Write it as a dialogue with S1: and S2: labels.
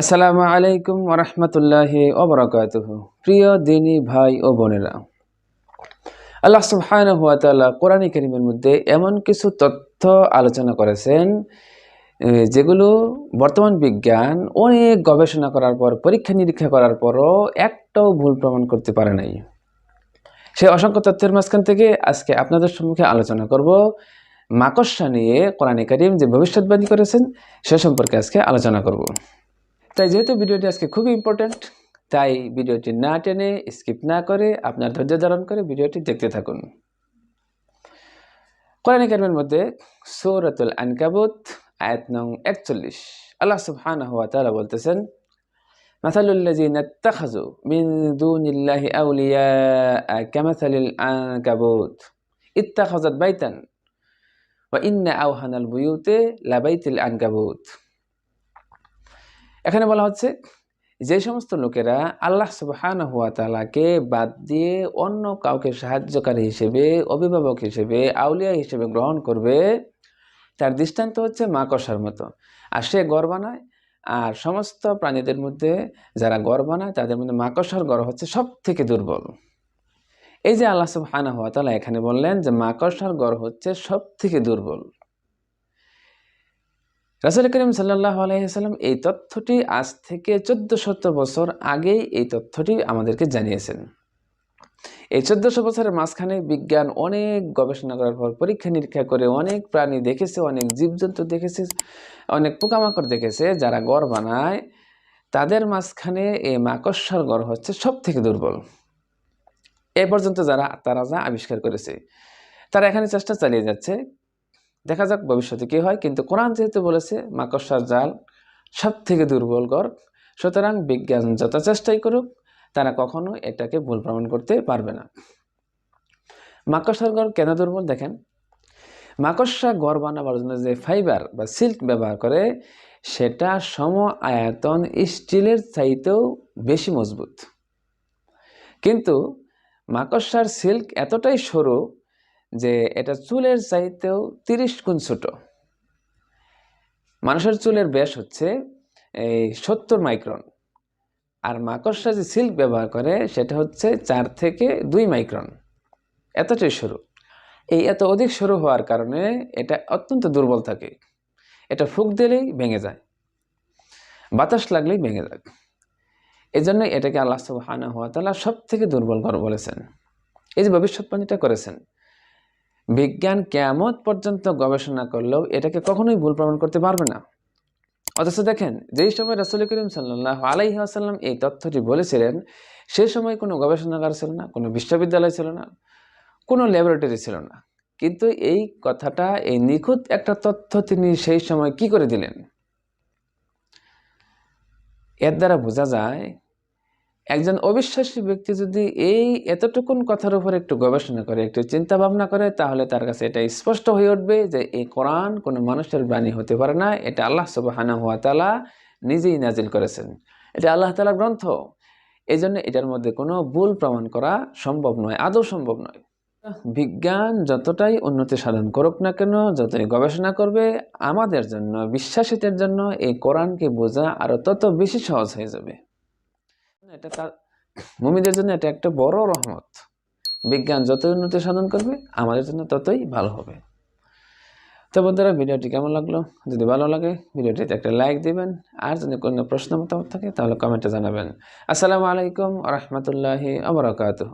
S1: আসসালামু আলাইকুম ওরহমতুল্লাহ ওবরাকাত প্রিয় দিনী ভাই ও বোনেরা, আল্লাহ সুবহানাহু ওয়া তাআলা কোরআন কারীমের মধ্যে এমন কিছু তথ্য আলোচনা করেছেন যেগুলো বর্তমান বিজ্ঞান অনেক গবেষণা করার পর, পরীক্ষা নিরীক্ষা করার পরও একটাও ভুল প্রমাণ করতে পারে নাই। সেই অসংখ্য তথ্যের মাঝখান থেকে আজকে আপনাদের সম্মুখে আলোচনা করব, মাকড়সা নিয়ে কোরআন কারীম যে ভবিষ্যৎবাণী করেছেন সে সম্পর্কে আজকে আলোচনা করব। তাই যেহেতু ভিডিওটি আজকে খুব ইম্পর্ট্যান্ট তাই ভিডিওটি না টেনে স্কিপ না করে আপনার ধৈর্য ধারণ করে ভিডিওটি দেখতে থাকুন। কোরআন কারিমের মধ্যে সৌরতুল আনকাবুত, আয়াত নং একচল্লিশ। আল্লাহ সুবহানাহু ওয়া তাআলা বলতেছেন দুনিল্লাহি আউলিয়া বাইতান বুয়ুতে এখানে বলা হচ্ছে, যে সমস্ত লোকেরা আল্লাহ সুবহানাহু ওয়া তাআলাকে বাদ দিয়ে অন্য কাউকে সাহায্যকারী হিসেবে, অভিভাবক হিসেবে, আউলিয়া হিসেবে গ্রহণ করবে, তার দৃষ্টান্ত হচ্ছে মাকড়সার মতো। আর সে গড় বানায়, আর সমস্ত প্রাণীদের মধ্যে যারা গড় বানায়, তাদের মধ্যে মাকড়সার গড় হচ্ছে সব থেকে দুর্বল। এই যে আল্লাহ সুবহানাহু ওয়া তাআলা এখানে বললেন যে মাকড়সার গড় হচ্ছে সব থেকে দুর্বল। রাসুল করিম সাল্লাহ আলাইসাল্লাম এই তথ্যটি আজ থেকে চোদ্দ শত বছর আগেই এই তথ্যটি আমাদেরকে জানিয়েছেন। এই চোদ্দশো বছরের মাঝখানে বিজ্ঞান অনেক গবেষণা করার পর, পরীক্ষা নিরীক্ষা করে অনেক প্রাণী দেখেছে, অনেক জীবজন্তু দেখেছে, অনেক পোকামাকড় দেখেছে যারা গড় বানায়। তাদের মাঝখানে এই মাকড়সার গড় হচ্ছে সব থেকে দুর্বল। এ পর্যন্ত যারা, তারা যা আবিষ্কার করেছে, তারা এখানে চেষ্টা চালিয়ে যাচ্ছে দেখা যাক ভবিষ্যতে কী হয়, কিন্তু কোরআন যেহেতু বলেছে, মাকড়সার জাল সব থেকে দুর্বল গড়, সুতরাং বিজ্ঞান যত চেষ্টাই করুক, তারা কখনো এটাকে ভুল প্রমাণ করতে পারবে না। মাকড়সার গড় কেন দুর্বল দেখেন? মাকড়সা গড় বানাবার জন্য যে ফাইবার বা সিল্ক ব্যবহার করে, সেটা সম আয়তন স্টিলের চাইতেও বেশি মজবুত। কিন্তু মাকড়সার সিল্ক এতটাই সরু যে এটা চুলের চাইতেও তিরিশ গুণ ছোট। মানুষের চুলের ব্যাস হচ্ছে এই সত্তর মাইক্রন। আর মাকড়সা যে সিল্ক ব্যবহার করে, সেটা হচ্ছে চার থেকে দুই মাইক্রন। এতটাই সরু। এই এত অধিক সরু হওয়ার কারণে এটা অত্যন্ত দুর্বল থাকে। এটা ফুক দিলেই ভেঙে যায়। বাতাস লাগলেই ভেঙে যায়। এই জন্য এটাকে আল্লাহ সুবহানাহু ওয়া তালা সব থেকে দুর্বল করে বলেছেন। এই যে ভবিষ্যৎবাণীটা করেছেন। বিজ্ঞান কেয়ামত পর্যন্ত গবেষণা করলেও এটাকে কখনোই ভুল প্রমাণ করতে পারবে না। অথচ দেখেন, যেই সময় রাসুল করিম সাল্লাহ আলাইহি আসাল্লাম এই তথ্যটি বলেছিলেন সেই সময় কোনো গবেষণাগার ছিল না, কোনো বিশ্ববিদ্যালয় ছিল না, কোনো ল্যাবরেটরি ছিল না। কিন্তু এই কথাটা, এই নিখুঁত একটা তথ্য তিনি সেই সময় কি করে দিলেন? এর দ্বারা বোঝা যায় একজন অবিশ্বাসী ব্যক্তি যদি এই এতটুকুন কথার উপর একটু গবেষণা করে, একটু চিন্তা ভাবনা করে, তাহলে তার কাছে এটা স্পষ্ট হয়ে উঠবে যে এই কোরআন কোনো মানুষের বাণী হতে পারে না। এটা আল্লাহ সুবাহানা হাত তালা নিজেই নাজিল করেছেন। এটা আল্লাহ তালা গ্রন্থ। এই জন্য এটার মধ্যে কোনো ভুল প্রমাণ করা সম্ভব নয়, আদৌ সম্ভব নয়। বিজ্ঞান যতটাই উন্নতি সাধন করুক না কেন, যতই গবেষণা করবে, আমাদের জন্য, বিশ্বাসীদের জন্য এই কোরআনকে বোঝা আরও তত বেশি সহজ হয়ে যাবে। এটা তার মুমিদের জন্য এটা একটা বড় রহমত। বিজ্ঞান যত উন্নতি সাধন করবে, আমাদের জন্য ততই ভালো হবে। তো বন্ধুরা, ভিডিওটি কেমন লাগল? যদি ভালো লাগে, ভিডিওটিতে একটা লাইক দিবেন। আর যদি কোনো প্রশ্ন মতামত থাকে, তাহলে কমেন্টে জানাবেন। আসসালামু আলাইকুম রহমতুল্লাহি আবরাকাতহ